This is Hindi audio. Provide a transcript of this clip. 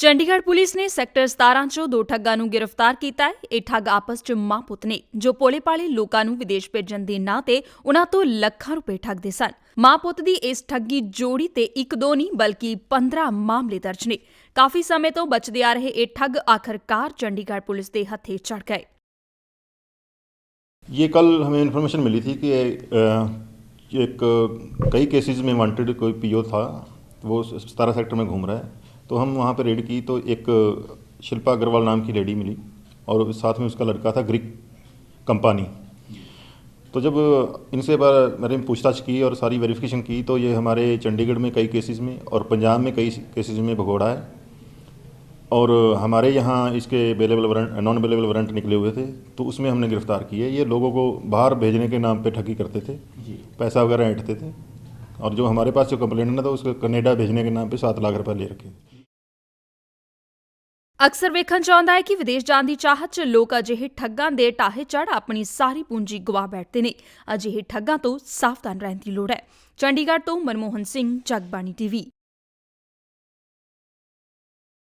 ਚੰਡੀਗੜ੍ਹ ਪੁਲਿਸ ਨੇ ਸੈਕਟਰ 17 ਚੋਂ ਦੋ ਠੱਗਾਂ ਨੂੰ ਗ੍ਰਿਫਤਾਰ ਕੀਤਾ ਹੈ ਇਹ ਠੱਗ ਆਪਸ 'ਚ ਮਾਂ ਪੁੱਤ ਨੇ ਜੋ ਪੋਲੇ-ਪਾਲੇ ਲੋਕਾਂ ਨੂੰ ਵਿਦੇਸ਼ ਭੇਜਣ ਦੇ ਨਾਂ ਤੇ ਉਨ੍ਹਾਂ ਤੋਂ ਲੱਖਾਂ ਰੁਪਏ ਠੱਗਦੇ ਸਨ ਮਾਂ ਪੁੱਤ ਦੀ ਇਸ ਠੱਗੀ ਜੋੜੀ ਤੇ ਇੱਕ ਦੋ ਨਹੀਂ ਬਲਕਿ 15 ਮਾਮਲੇ ਦਰਜ ਨੇ ਕਾਫੀ ਸਮੇਂ ਤੋਂ ਬਚਦੇ ਆ ਰਹੇ ਇਹ ਠੱਗ ਆਖਰਕਾਰ ਚੰਡੀਗੜ੍ਹ ਪੁਲਿਸ ਦੇ ਹੱਥੇ ਚੜ ਗਏ ये कल हमें इन्फॉर्मेशन मिली थी कि अ, एक कई केसेस में वांटेड कोई पीओ था वो सतारा सेक्टर में घूम रहा है तो हम वहाँ पर रेड की तो एक शिल्पा अग्रवाल नाम की लेडी मिली और साथ में उसका लड़का था ग्रिक कंपानी तो जब इनसे बार मैंने पूछताछ की और सारी वेरिफिकेशन की तो ये हमारे चंडीगढ़ में कई केसेस में और पंजाब में कई केसेस में भगोड़ा है और हमारे यहाँ इसके available warrant non available warrant निकले हुए थे तो उसमें हमने गिरफ़्तार किए ये लोगों को बाहर भेजने के नाम पे ठगी करते थे पैसा वगैरह ऐंठते थे और जो हमारे पास जो कंप्लेंट ना था उसको कनेडा भेजने के नाम पे सात लाख रुपये ले रखे ਅਕਸਰ ਵੇਖਣ ਚ ਆਉਂਦਾ ਹੈ ਕਿ ਵਿਦੇਸ਼ ਜਾਣ ਦੀ ਚਾਹਤ 'ਚ ਲੋਕ ਅਜਿਹੇ ਠੱਗਾਂ ਦੇ ਟਾਹੇ ਚੜ ਆਪਣੀ ਸਾਰੀ ਪੂੰਜੀ ਗਵਾ ਬੈਠਦੇ ਨੇ। ਅਜਿਹੇ ਠੱਗਾਂ ਤੋਂ ਸਾਵਧਾਨ ਰਹਿਣ ਦੀ ਲੋੜ ਹੈ। ਚੰਡੀਗੜ੍ਹ ਤੋਂ ਮਨਮੋਹਨ ਸਿੰਘ, ਜਗਬਾਣੀ ਟੀਵੀ।